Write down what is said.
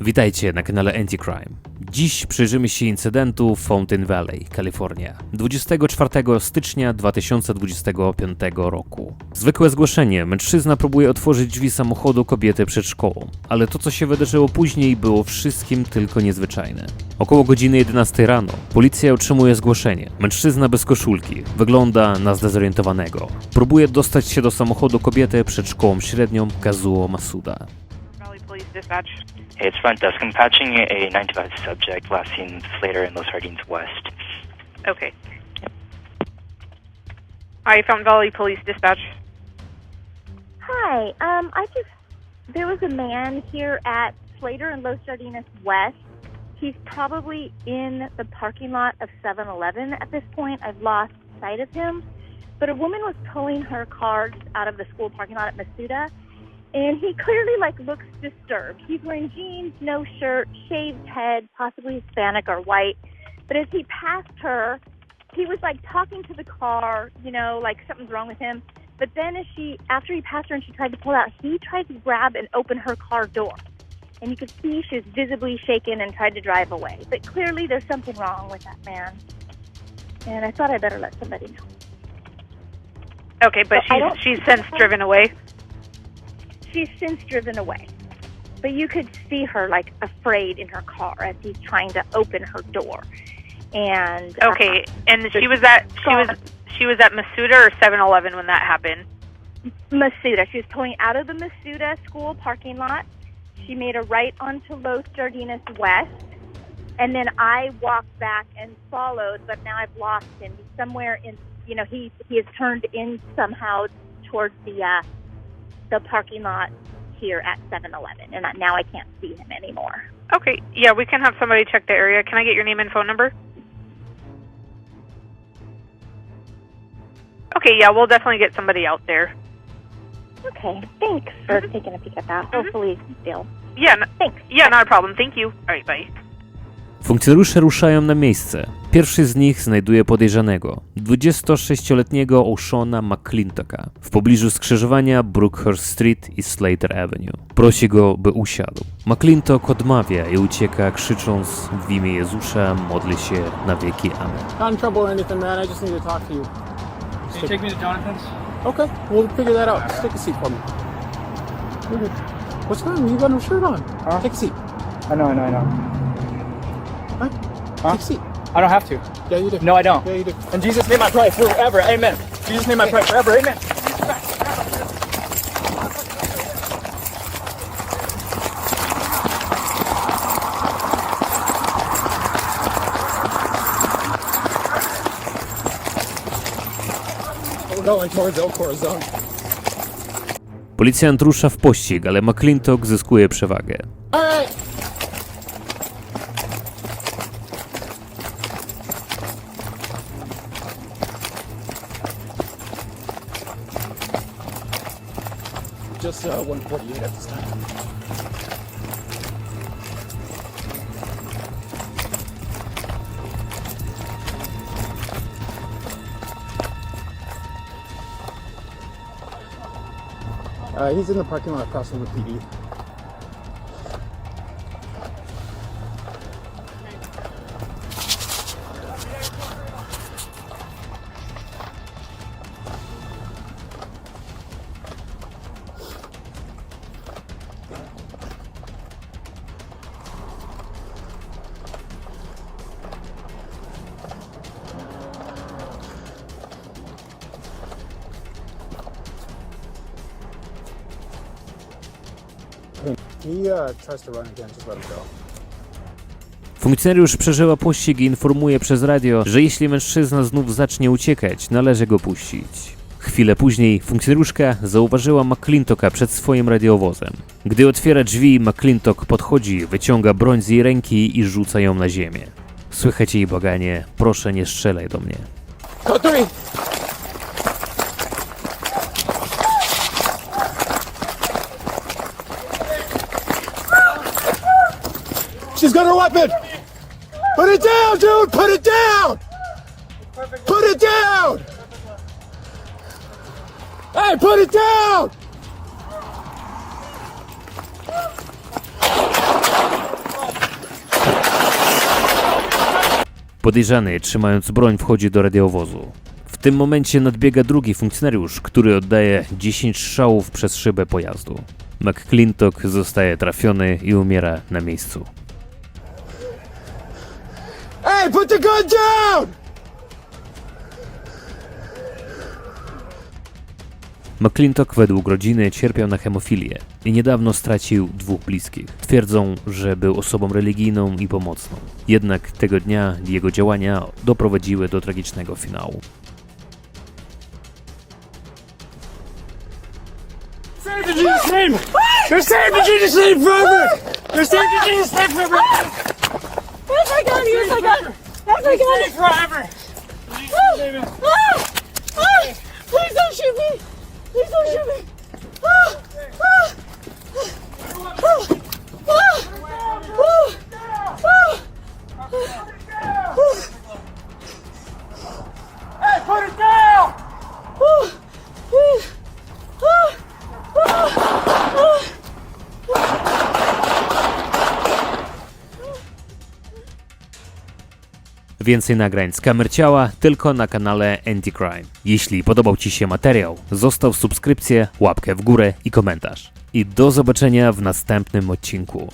Witajcie na kanale Anticrime. Dziś przyjrzymy się incydentu Fountain Valley, Kalifornia, 24 stycznia 2025 roku. Zwykłe zgłoszenie. Mężczyzna próbuje otworzyć drzwi samochodu kobiety przed szkołą, ale to, co się wydarzyło później, było wszystkim tylko niezwyczajne. Około godziny 11 rano policja otrzymuje zgłoszenie. Mężczyzna bez koszulki wygląda na zdezorientowanego. Próbuje dostać się do samochodu kobiety przed szkołą średnią Kazuo Masuda. Valley Police Dispatch. Hey, it's front desk. I'm patching a 95 subject last seen Slater in Los Jardines West. Okay. Hi, Fountain Valley Police Dispatch. Hi. Um, I just there was a man here at Slater and Los Jardines West. He's probably in the parking lot of 7-Eleven at this point. I've lost sight of him. But a woman was pulling her car out of the school parking lot at Masuda, and he clearly like looks disturbed. He's wearing jeans, no shirt, shaved head, possibly Hispanic or white. But as he passed her, he was like talking to the car, you know, like something's wrong with him. But then as she after he passed her and she tried to pull out, he tried to grab and open her car door. And you could see she was visibly shaken and tried to drive away. But clearly there's something wrong with that man. And I thought I better let somebody know. Okay, but I she's she's since driven away. She's since driven away. But you could see her like afraid in her car as he's trying to open her door. And uh, Okay, and she was at she was she was at Masuda or 7-Eleven when that happened. Masuda. She was pulling out of the Masuda school parking lot. She made a right onto Los Jardines West. And then I walked back and followed, but now I've lost him. He's somewhere in, you know, he he has turned in somehow towards the uh, the parking lot here at 7-Eleven, and now I can't see him anymore. Okay, yeah, we can have somebody check the area. Can I get your name and phone number? Okay, yeah, we'll definitely get somebody out there. Okay, thanks for mm-hmm. taking a peek at that. Mm-hmm. Hopefully, still. Yeah, no, Thanks. yeah, not a problem. Thank you. All right, bye. Funkcjonariusze ruszają na miejsce. Pierwszy z nich znajduje podejrzanego, 26-letniego Oshona McClintocka, w pobliżu skrzyżowania Brookhurst Street i Slater Avenue. Prosi go, by usiadł. McClintock odmawia i ucieka, krzycząc w imię Jezusa modli się na wieki Amen. Not in trouble or anything, man. I just need to talk to you. Can you take me to Jonathan's? Okay, we'll figure that out. Just take a seat for me. You're good. What's wrong? You got no shirt on. Huh? Take a seat. I know, I know, I know. Huh? Huh? Take a seat. I don't have to. Yeah, you do. No, I don't. Yeah, you do. And Jesus made my pray forever. Amen. Jesus made my pray forever. Amen. We're going towards El Corazon. Policjant rusza w pościg, ale McClintock zyskuje przewagę. All right. Just uh, 148 at this time. Uh, he's in the parking lot across from the PD. Funkcjonariusz przeżywa pościg i informuje przez radio, że jeśli mężczyzna znów zacznie uciekać, należy go puścić. Chwilę później funkcjonariuszka zauważyła McClintocka przed swoim radiowozem. Gdy otwiera drzwi, McClintock podchodzi, wyciąga broń z jej ręki i rzuca ją na ziemię. Słychać jej błaganie, proszę nie strzelaj do mnie. Code She's got her weapon. Put it down, dude. Put it down. Put it down. Hey, put it down. Podejrzany, trzymając broń, wchodzi do radiowozu. W tym momencie nadbiega drugi funkcjonariusz, który oddaje 10 strzałów przez szybę pojazdu. McClintock zostaje trafiony i umiera na miejscu. Hey, put the gun down! McClintock według rodziny cierpiał na hemofilię i niedawno stracił dwóch bliskich. Twierdzą, że był osobą religijną i pomocną. Jednak tego dnia jego działania doprowadziły do tragicznego finału. Save the Jesus name! They're saving the Jesus name forever! They're saving the Jesus name forever! my god, here's my god. That's my god. Stay forever. Please, oh, oh, oh, please don't shoot me. Please don't shoot me. Więcej nagrań z kamer ciała tylko na kanale Anti-Crime. Jeśli podobał Ci się materiał, zostaw subskrypcję, łapkę w górę i komentarz. I do zobaczenia w następnym odcinku.